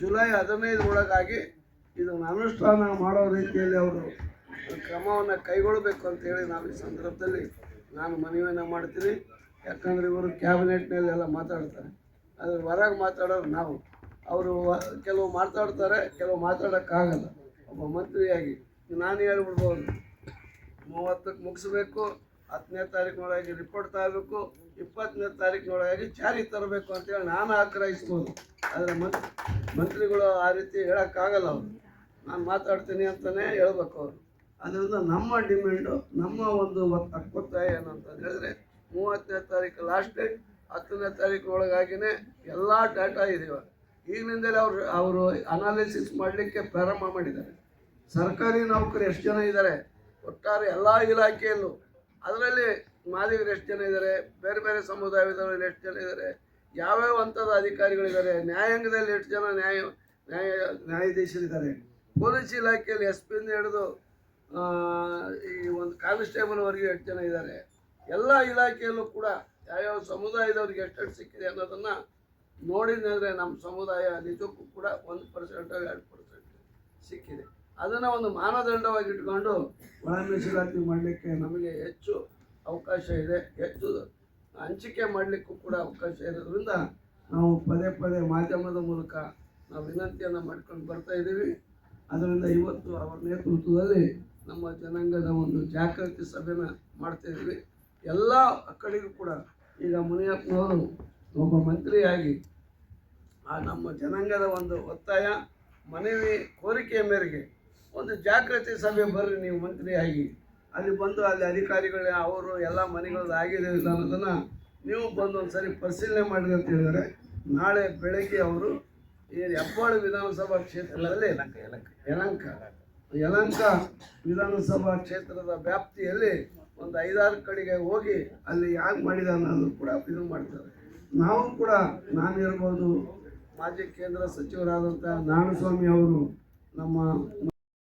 July ಹದಿನೈದರೊಳಗಾಗಿ ಇದನ್ನು ಅನುಷ್ಠಾನ ಮಾಡೋ ರೀತಿಯಲ್ಲಿ ಅವರು ಕ್ರಮವನ್ನು ಕೈಗೊಳ್ಳಬೇಕು ಅಂತೇಳಿ ನಾವು ಈ ಸಂದರ್ಭದಲ್ಲಿ ನಾನು ಮನವಿಯನ್ನು ಮಾಡ್ತೀನಿ. ಯಾಕಂದರೆ ಇವರು ಕ್ಯಾಬಿನೆಟ್ನಲ್ಲೆಲ್ಲ ಮಾತಾಡ್ತಾರೆ. ಅದ್ರ ಹೊರಗೆ ಮಾತಾಡೋರು ನಾವು. ಅವರು ಕೆಲವು ಮಾತಾಡ್ತಾರೆ, ಕೆಲವು ಮಾತಾಡೋಕ್ಕಾಗಲ್ಲ. ಒಬ್ಬ ಮಂತ್ರಿಯಾಗಿ ನಾನು ಹೇಳ್ಬಿಡ್ಬೋದು. ಮೂವತ್ತಕ್ಕೆ ಮುಗಿಸ್ಬೇಕು, ಹತ್ತನೇ ತಾರೀಕಿನೊಳಗೆ ರಿಪೋರ್ಟ್ ತರಬೇಕು, ಇಪ್ಪತ್ತನೇ ತಾರೀಕಿನೊಳಗಾಗಿ ಚಾರಿ ತರಬೇಕು ಅಂತೇಳಿ ನಾನು ಆಗ್ರಹಿಸ್ಬೋದು. ಆದರೆ ಮಂತ್ ಮಂತ್ರಿಗಳು ಆ ರೀತಿ ಹೇಳೋಕ್ಕಾಗಲ್ಲ ಅವರು. ನಾನು ಮಾತಾಡ್ತೀನಿ ಅಂತಲೇ ಹೇಳ್ಬೇಕು ಅವರು. ಅದರಿಂದ ನಮ್ಮ ಡಿಮ್ಯಾಂಡು, ನಮ್ಮ ಒಂದು ಒತ್ತ- ಒತ್ತಾಯ ಏನು ಅಂತ ಹೇಳಿದ್ರೆ ಮೂವತ್ತನೇ ತಾರೀಕು ಲಾಸ್ಟ್ ಡೇಟ್ ಹತ್ತನೇ ತಾರೀಕು ಒಳಗಾಗಿನೇ ಎಲ್ಲ ಡಾಟಾ ಇದೀವ ಈಗಿನಿಂದಲೇ ಅವರು ಅವರು ಅನಾಲಿಸಿಸ್ ಮಾಡಲಿಕ್ಕೆ ಪ್ರಾರಂಭ ಮಾಡಿದ್ದಾರೆ. ಸರ್ಕಾರಿ ನೌಕರು ಎಷ್ಟು ಜನ ಇದ್ದಾರೆ? ಒಟ್ಟಾರೆ ಎಲ್ಲ ಇಲಾಖೆಯಲ್ಲೂ. ಅದರಲ್ಲಿ ಮಾದಿಗರು ಎಷ್ಟು ಜನ ಇದ್ದಾರೆ? ಬೇರೆ ಬೇರೆ ಸಮುದಾಯದವರು ಎಷ್ಟು ಜನ ಇದ್ದಾರೆ? ಯಾವ್ಯಾವ ಹಂತದ ಅಧಿಕಾರಿಗಳಿದ್ದಾರೆ? ನ್ಯಾಯಾಂಗದಲ್ಲಿ ಎಷ್ಟು ಜನ ನ್ಯಾಯ ನ್ಯಾಯ, ನ್ಯಾಯಾಧೀಶರಿದ್ದಾರೆ? ಪೊಲೀಸ್ ಇಲಾಖೆಯಲ್ಲಿ ಎಸ್ ಪಿಯಿಂದ ಹಿಡಿದು ಈ ಒಂದು ಕಾನ್ಸ್ಟೇಬಲ್ವರೆಗೂ ಎಷ್ಟು ಜನ ಇದ್ದಾರೆ? ಎಲ್ಲ ಇಲಾಖೆಯಲ್ಲೂ ಕೂಡ ಯಾವ್ಯಾವ ಸಮುದಾಯದವ್ರಿಗೆ ಎಷ್ಟೆಷ್ಟು ಸಿಕ್ಕಿದೆ ಅನ್ನೋದನ್ನು ನೋಡಿದ್ರೆ ನಮ್ಮ ಸಮುದಾಯ ನಿಜಕ್ಕೂ ಕೂಡ ಒಂದು ಪರ್ಸೆಂಟ್ ಎರಡು ಪರ್ಸೆಂಟ್ ಸಿಕ್ಕಿದೆ. ಅದನ್ನು ಒಂದು ಮಾನದಂಡವಾಗಿ ಇಟ್ಕೊಂಡು ಒಳ ಮೀಸಲಾತಿ ಮಾಡಲಿಕ್ಕೆ ನಮಗೆ ಹೆಚ್ಚು ಅವಕಾಶ ಇದೆ. ಹೆಚ್ಚು ಹಂಚಿಕೆ ಮಾಡಲಿಕ್ಕೂ ಕೂಡ ಅವಕಾಶ ಇರೋದ್ರಿಂದ ನಾವು ಪದೇ ಪದೇ ಮಾಧ್ಯಮದ ಮೂಲಕ ನಾವು ವಿನಂತಿಯನ್ನು ಮಾಡ್ಕೊಂಡು ಬರ್ತಾ ಇದ್ದೀವಿ. ಅದರಿಂದ ಇವತ್ತು ಅವರ ನೇತೃತ್ವದಲ್ಲಿ ನಮ್ಮ ಜನಾಂಗದ ಒಂದು ಜಾಗೃತಿ ಸಭೆನ ಮಾಡ್ತಾ ಇದ್ದೀವಿ. ಎಲ್ಲ ಕಡೆಗೂ ಕೂಡ ಈಗ ಮುನಿಯಪ್ಪನವರು ಒಬ್ಬ ಮಂತ್ರಿಯಾಗಿ ಆ ನಮ್ಮ ಜನಾಂಗದ ಒಂದು ಒತ್ತಾಯ, ಮನವಿ, ಕೋರಿಕೆಯ ಮೇರೆಗೆ ಒಂದು ಜಾಗೃತಿ ಸಭೆ ಬರ್ರಿ ನೀವು ಮಂತ್ರಿಯಾಗಿ. ಅಲ್ಲಿ ಬಂದು ಅಲ್ಲಿ ಅಧಿಕಾರಿಗಳು, ಅವರು ಎಲ್ಲ ಮನೆಗಳದ್ದು ಆಗಿದೆ ಇಲ್ಲ ಅನ್ನೋದನ್ನು ನೀವು ಬಂದು ಒಂದು ಸರಿ ಪರಿಶೀಲನೆ ಮಾಡಿದೆ ಅಂತ ಹೇಳಿದರೆ. ನಾಳೆ ಬೆಳಗ್ಗೆ ಅವರು ಈ ಹೆಬ್ಬಾಳು ವಿಧಾನಸಭಾ ಕ್ಷೇತ್ರದಲ್ಲಿ ಯಲಂಕ ಯಲಂಕ ವಿಧಾನಸಭಾ ಕ್ಷೇತ್ರದ ವ್ಯಾಪ್ತಿಯಲ್ಲಿ ಒಂದು ಐದಾರು ಕಡೆಗೆ ಹೋಗಿ ಅಲ್ಲಿ ಯಾಕೆ ಮಾಡಿದ ಅನ್ನೋದು ಕೂಡ ಇದು ಮಾಡ್ತಾರೆ. ನಾವು ಕೂಡ ನಾನಿರ್ಬೋದು ಮಾಜಿ ಕೇಂದ್ರ ಸಚಿವರಾದಂಥ ನಾರಾಯಣಸ್ವಾಮಿ ಅವರು ನಮ್ಮ